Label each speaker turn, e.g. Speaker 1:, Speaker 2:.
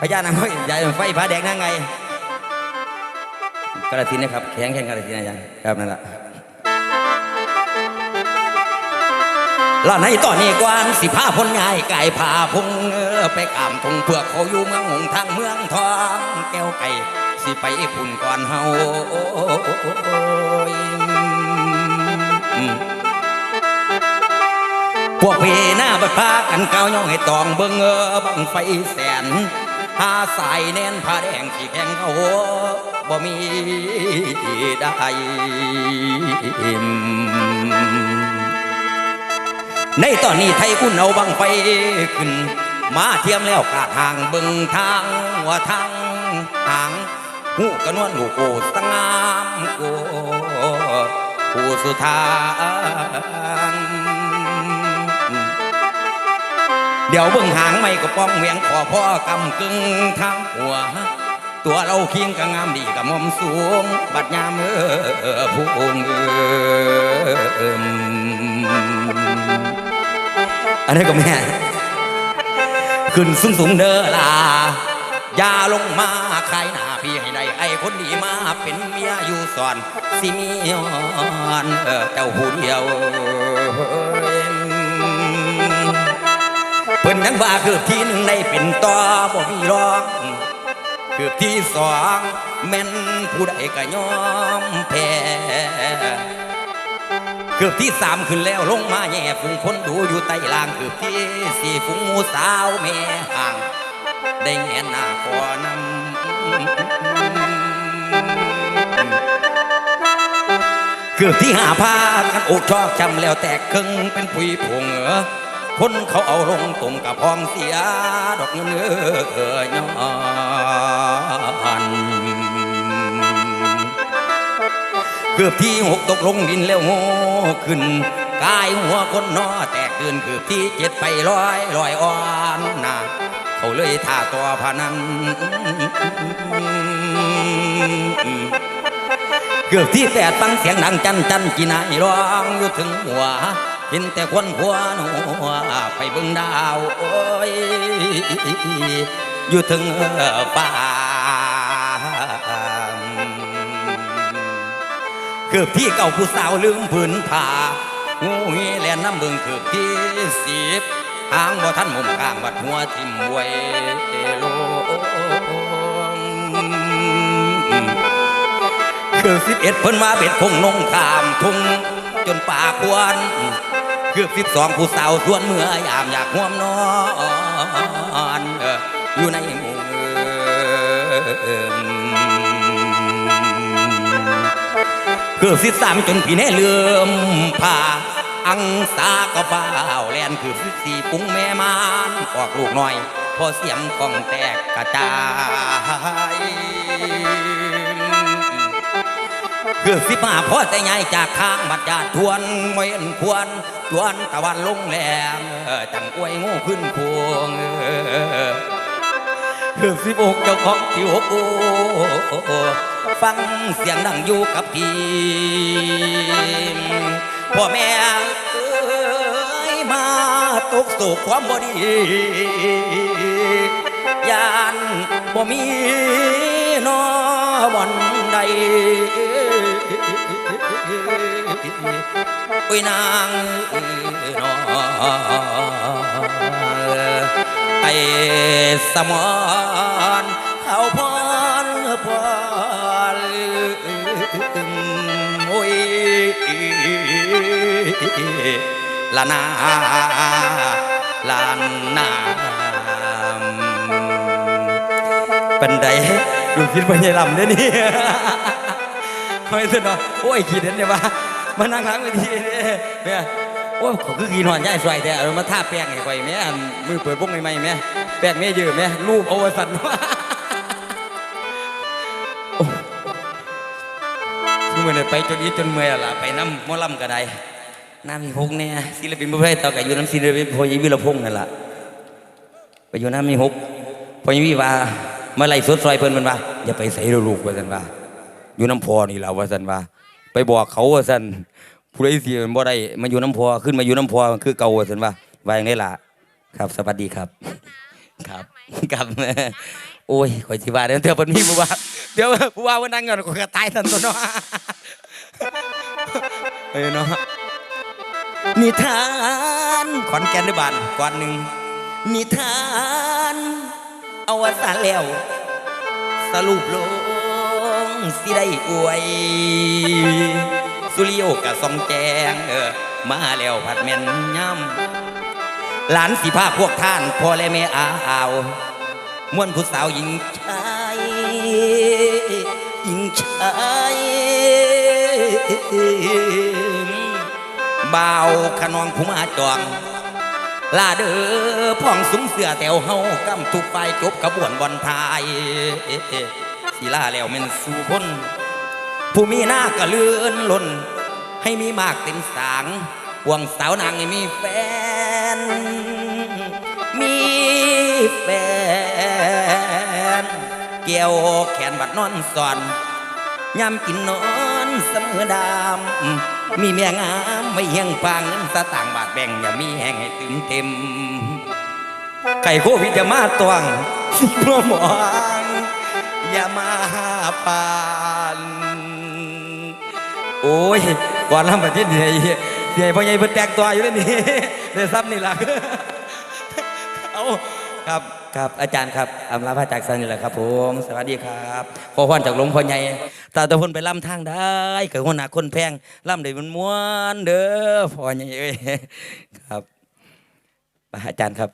Speaker 1: พญานาคน้อยใหญ่ไฟฟ้าแดงนั่งไงกระทินนะครับแข็งแข็งกระทินอาจารย์ครับนั่นแหละล่าในตอนนี้กวางสิพาพลง่ายไก่พาพุงเออไปขามทงเพื่อเขาอยู่เมืองหงทางเมืองทองแก้วไก่สิไปพุ่นก่อนเฮาพวกพี่หน้าบัดพากันเกาย่องให้ตองเบิ่งเออบังไฟแสน หาสายแน่นผ้าแดงที่แข็งเขาบ่มีได้ในตอนนี้ไทยคุณเอาบังไฟขึ้น มาเทียมแล้วกาดห่างเบิ่งทางว่าทางหางหูกระนวลลูโอสงามโกผู้สุทาง เดี๋ยวเบิ่งหางไม่ก็ป้องเวียงขอพ่อกำกึ่งทางหัว ตัวเราเคียงก็งามดีกับมอมสูง บัดยามเออผู้องเอิมอันนี้ก็แม่ ขึ้นสูงสูงเด้อลาอย่าลงมาใครหน้าพี่ให้ได้ไอ้คนดีมาเป็นเมียอยู่สอน สิมีย้อนเจ้าผู้เดียวเพิ่นยังว่าคือที่หนึ่งในเป็นต่อบ่มีรองคือที่สองแม่นผู้ใดก็ยอมแพ้คือที่สามขึ้นแล้วลงมาแย่ฝูงคนดูอยู่ใต้ล่างคือที่สี่ฝูงหมูสาวแม่ห่าง ได้แงนหน้าคอนำคือที่หาพากันอกชอกจำแล้วแตกครึ่งเป็นผุยผงเออ คนเขาเอาลงตรงกับพองเสีย ดอกเนเออเอ่ยย้อนเกือบที่หกตกลงดินแล้วโง่ขึ้นกายหัวคนนอแตกตื่นเกือบที่เจ็ดไปลอยลอยอ่อนนะเขาเลยท่าตัวพนันเกือบที่แปดฟังเสียงดังจันจันจีนายร้องอยู่ถึงหัว เห็นแต่คนหัวหนัวไปบิ่งดาวโอ้ยอยู่ถึงฟ้าเกือบที่เก่าผู้สาวลืมผืนผ้างูเงี้แลนน้ำเบิงเกือบที่สิบหางบ่ทันมุมกลางบัดหัวทิ่มไว้โลงคือสิบเอ็ดเพิ่นมาเบ็ดคงนงขามทุ่งจนป่าควร คือสิบสองผู้สาวสวนเมื่อยามอยากห่วมนอนอยู่ในหมู่เอิมคือสิบสามจนพี่แน่เลื่อมผ่าอังสากระเฝ้าแลนคือสิบสี่ปุ้งแม่มานออกลูกหน่อย พอเสียงกองแตกกระจาย สิบห้าพ่อแต่ใหญ่จากข้างบัดญาทวนไม่เห็นควรจวนตะวันลงแหลงจังอวยงูขึ้นพวงเออคือสิบหกเจ้าของที่หกโอ้ฟังเสียงดังอยู่กับพี่พ่อแม่เอ้ยมาตกโศกความบดียานบ่มีนอบ่อนใด โอ้ยนางนอไอ้สมอนเขาพรพรโอ้ยละนาลานนาเป็นไดดูคิดว่าใหญ่ลำเด้นี่ ไม่สนอโอ้ยขีดเห็นเนี่ยว่ามานั่งหล้างไปทีเนี่ยเนี่ยโอ้ยขาคือกีนอนย่ายสวยแต่เอามาท่าแป้งให้ข่อยแม่มือเปิดพวกใหม่ๆแม่แป้งแม่เยอะแม่รูปเอาไว้สั่นว่าโอ้คือมื่อนไปจนอีจนเมื่อยล่ะไปน้ำมอลำก็ได้น้ำมีหกเนี่ยศิลปินประเภทต่อกับอยู่น้ำศิลปินพอยีวิรพงษ์นั่นแหละไปอยู่น้ำมีหกพอยังมีว่าเมื่อไรสดซอยเพิ่นมันว่าอย่าไปใส่ลูกว่าซั่นว่า อยู่น้ำพอนี่แหละว่าซั่นว่า ไปบอกเขาว่าซั่นผู้ใดสิบ่ได้มาอยู่น้ำพอขึ้นมาอยู่น้ำพอคือเก่าว่าซั่นว่าว่าอย่างนี้ล่ะครับสวัสดีครับ ครับกับโอ้ยข่อยสิว่าเดี๋ยวเธอเพิ่นมีผู้ว่าเดี๋ยวผู้ว่าวันนั้นก่อนข่อยก็ตายทันตัวเนาะเออเนาะนิทานขอนแก่นด้วยบ้านก่อนหนึ่งนิทานอวสานแล้ว สรุปลง สิได้อวย สุริโยกะสองแจงเออมาแล้วผัดแม่นย่ำหลานสิพาพวกท่านพ่อและแม่อาวมวนผู้สาวหญิงชายหญิงชายบ่าวขนองผู้มาจองลาเด้อพ่องสุมเสือแถวเฮากำทุกฝ่ายจบกระบวนบอลทาย สิลาแล้วม่นสู่พ้นผู้มีหน้ากระเลื่อนล้นให้มีมากเต็มสางห่วงสาวนางให้มีแฟน มีแฟน เกี่ยวแขนบัดนอนสอนยามกินนอนเสมอดามมีเมียงามไม่เฮียงฟังเงินสตางค์บาทแบ่งอย่ามีแห้งให้ตึมเต็มไก่โควิดจะมาตวงสิมัวหมอ อย่ามาหาปานโอ้ยก่อนลำประเทศนี่เสียพ่อใหญ่เพิ่นแตกตัวอยู่แล้วนี่ได้ซ้ำนี่ล่ะเอาครับครับอาจารย์ครับอำลาพระจากสันนี่แหละครับผมสวัสดีครับขอพรจากหลวงพ่อใหญ่ตาตะพนไปล่ำทางได้เกิดหัวหน้าคนแพงล่ำได้มันม้วนเด้อพ่อใหญ่เอ้ยครับอาจารย์ครับ